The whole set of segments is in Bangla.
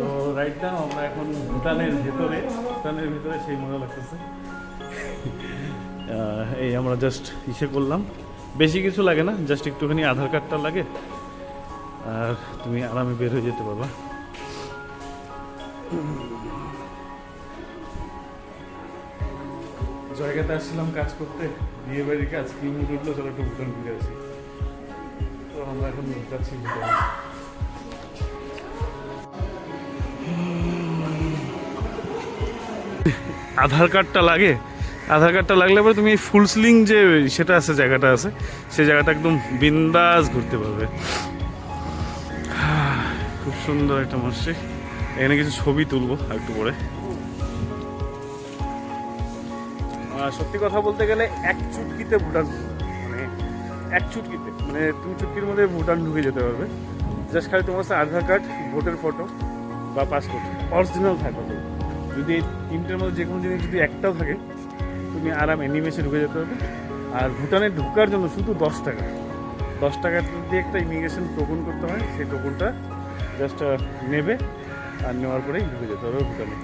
তো রাইট আমরা এখন ভুটানের ভেতরে ভুটানের ভেতরে সেই মজা লাগতেছে। এই আমরা জাস্ট ইসে করলাম। বেশি কিছু লাগে না জাস্ট একটুখানি আধার কার্ডটা লাগে। আর তুমি আরামে বের হয়ে যেতে পারবা। জায়গাতে আসছিলাম কাজ করতে, বিয়ে বাড়ির কাজ কি মুড উঠল চলো একটু ভুটান ঘুরে আসি। তো আমরা এখন যাচ্ছি ভুটান। আধার কার্ডটা লাগে। আধার কার্ডটা লাগলে পরে তুমি ফুল স্লিং যে সেটা আছে, জায়গাটা আছে, সেই জায়গাটা একদম বিন্দাস ঘুরতে পারবে। খুব সুন্দর একটা মসজিদ। এখানে কিছু ছবি তুলবো একটু পরে। সত্যি কথা বলতে গেলে এক চুটকিতে ভুটান মানে এক চুটকিতে মানে তুমি চুটকির মধ্যে ভুটান ঢুকে যেতে পারবে। জাস্ট খালি তোমার আধার কার্ড, ভোটের ফটো বা পাসপোর্ট অরিজিনাল থাকবে যদি এই তিনটের মধ্যে যে কোনো জিনিস যদি একটাও থাকে, তুমি আরাম নিমেষে ঢুকে যেতে পারবে। আর ভুটানে ঢোকার জন্য শুধু দশ টাকা। দশ টাকা দিয়ে একটা ইমিগ্রেশন টোকন করতে হয়, সেই টোকনটা জাস্ট নেবে আর নেওয়ার পরেই ঢুকে যেতে হবে ভুটানে।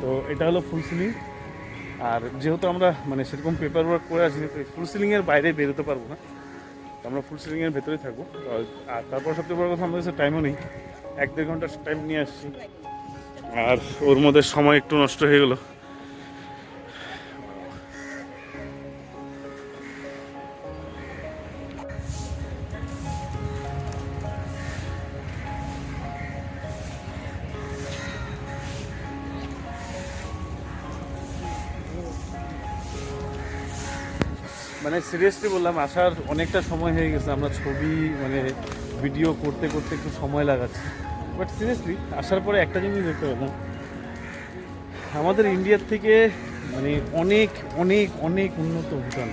তো এটা হলো ফুল সিলিং আর যেহেতু আমরা মানে সেরকম পেপার ওয়ার্ক করে আসি ফুল সিলিংয়ের বাইরে বেরোতে পারব না। তো আমরা ফুল সিলিংয়ের ভেতরেই থাকব। আর তারপর সবচেয়ে বড় কথা আমাদের কাছে টাইমও নেই। এক দেড় ঘণ্টা টাইম নিয়ে আসছি। আর ওর মধ্যে সময় একটু নষ্ট হয়ে গেলো। মানে সিরিয়াসলি বললাম, আসার অনেকটা সময় হয়ে গেছে। আমরা ছবি মানে ভিডিও করতে করতে একটু সময় লাগাচ্ছে। বাট সিরিয়াসলি আসার পরে একটা জিনিস দেখতে পেলাম। আমাদের ইন্ডিয়ার থেকে মানে অনেক অনেক অনেক উন্নত ভুটান।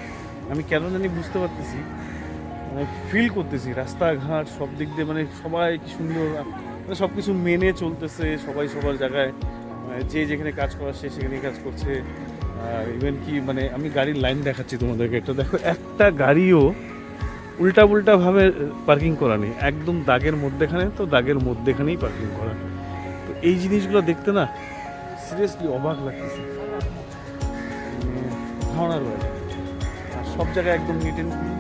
আমি কেন জানি বুঝতে পারতেছি মানে ফিল করতেছি। রাস্তাঘাট, সব দিক দিয়ে মানে সবাই কি সুন্দর মানে সব কিছু মেনে চলতেছে সবাই সবার জায়গায়। মানে যে যেখানে কাজ করার সে সেখানে কাজ করছে। ইভেন কি মানে আমি গাড়ির লাইন দেখাচ্ছি তোমাদেরকে। একটা দেখো, একটা গাড়িও উল্টা উল্টা ভাবে পার্কিং করা নেই। একদম দাগের মধ্যেখানে, তো দাগের মধ্যেখানেই পার্কিং করা। তো এই জিনিসগুলো দেখতে না সিরিয়াসলি অবাক লাগতেছে। ধারণার আর সব জায়গায় একদম নিট অ্যান্ড ক্লিন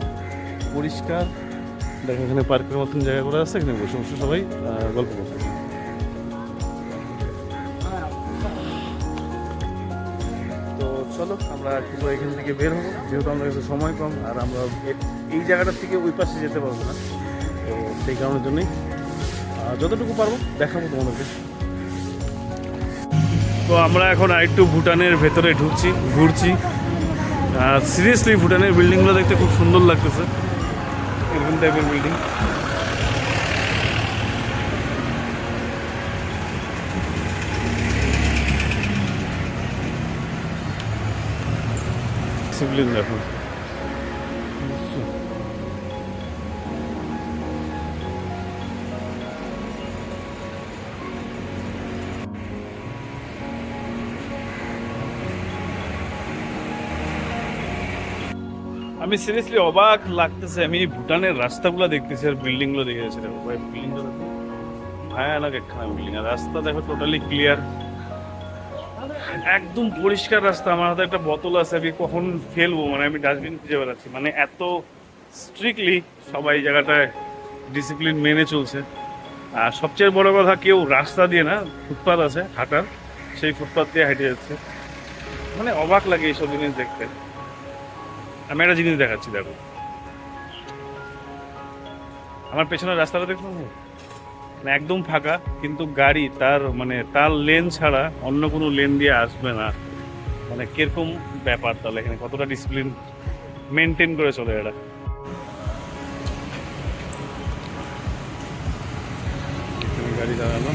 পরিষ্কার। দেখো এখানে পার্কের মতন জায়গা করা আছে, এখানে বসে বসে সবাই গল্প করছে। চলো, আমরা পরে এখান থেকে বের হব। যেহেতু আমাদের কাছে সময় কম, আর আমরা এই জায়গাটার থেকে ওই পাশে যেতে পারব না। তো সেই কারণের জন্যই যতটুকু পারব, দেখাবো তোমাদেরকে। তো আমরা এখন আরেকটু ভুটানের ভেতরে ঢুকছি, ঘুরছি। আর সিরিয়াসলি ভুটানের বিল্ডিংগুলো দেখতে খুব সুন্দর লাগতেছে। এরকম টাইপের বিল্ডিং সিভিলিয়ন দেখো আমি সিরিয়াসলি অবাক লাগতেছে, আমি ভুটানের রাস্তাগুলো দেখতেছি আর বিল্ডিংগুলো দেখে যাচ্ছি ভাই বিল্ডিংগুলো ভয়ানক একখানা বিল্ডিং আর রাস্তা দেখো টোটালি ক্লিয়ার একদম পরিষ্কার রাস্তা। আমার হাতে একটা বোতল আছে, আমি কখন ফেলব? মানে আমি ডাস্টবিন খুঁজে বেড়াচ্ছি। মানে এত স্ট্রিক্টলি সবাই জায়গাটায় ডিসিপ্লিন মেনে চলছে। আর সবচেয়ে বড় কথা, কেউ রাস্তা দিয়ে না ফুটপাথ আছে, হাঁটার, সেই ফুটপাথ দিয়ে হেঁটে যাচ্ছে। মানে অবাক লাগে এইসব জিনিস দেখতে। আমি একটা জিনিস দেখাচ্ছি, দেখো। আমার পেছনের রাস্তাটা দেখছ মানে একদম ফাঁকা, কিন্তু গাড়ি তার মানে তার লেন ছাড়া অন্য কোনো লেন দিয়ে আসবে না। মানে কীরকম ব্যাপার তাহলে এখানে? কতটা ডিসিপ্লিন মেনটেন করে চলে এখানে গাড়ি দাঁড়ানো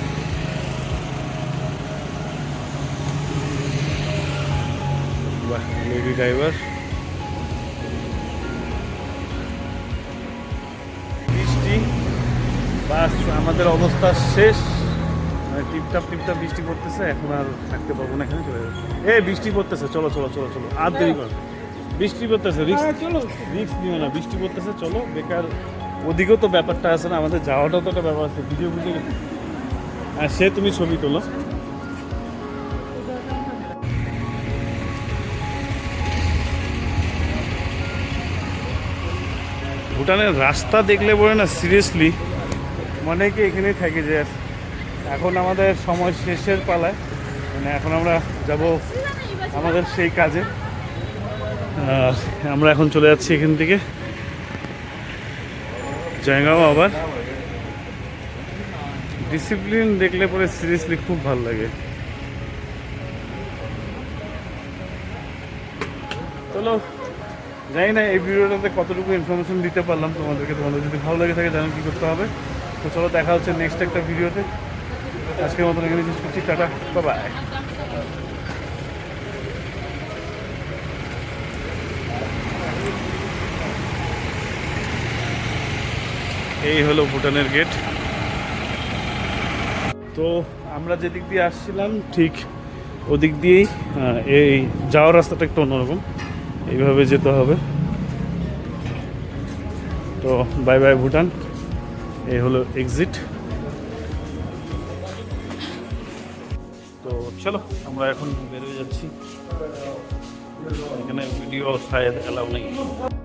লেডি ড্রাইভার বাস আমাদের অবস্থা শেষ। মানে টিপটাপ টিপটাপ বৃষ্টি পড়তেছে এখন আর থাকতে পারব না এখানে চলে যাব। এ বৃষ্টি পড়তেছে চলো চলো চলো চলো আর দেরি কর। বৃষ্টি পড়তেছে রিক্স চলো। রিক্স নিও না বৃষ্টি পড়তেছে চলো বেকার। ওদিকেও তো ব্যাপারটা আছে না আমাদের যাওয়াটাও তো একটা ব্যাপার আছে ভিডিও বুঝে গেছি আর সে তুমি ছবি তোলো। ভুটানের রাস্তা দেখলে পরে না সিরিয়াসলি মনে কি এখানেই থাকে যে এখন আমাদের সময় শেষের পালায়। মানে এখন আমরা যাব আমাদের সেই কাজে। আমরা এখন চলে যাচ্ছি এখান থেকে। জায়গাও আবার। ডিসিপ্লিন দেখলে পরে সিরিয়াসলি খুব ভালো লাগে। চলো, জানি না এই ভিডিওটাতে কতটুকু ইনফরমেশন দিতে পারলাম তোমাদেরকে। তোমাদের যদি ভালো লাগে থাকে জানো কী করতে হবে? তো চলো দেখা হচ্ছে নেক্সট একটা ভিডিওতে আজকের মতন এখানে শেষ করছি, টাটা বাই এই হলো ভুটানের গেট তো আমরা যেদিক দিয়ে আসছিলাম, ঠিক ওদিক দিয়েই এই যাওয়ার রাস্তাটা একটু অন্যরকম। এইভাবে যেতে হবে। তো বাই বাই ভুটান। এই হলো এক্সিট তো চলো আমরা এখন বেরোয় যাচ্ছি। এখানে ভিডিও শায়দ অ্যালাউ নেই।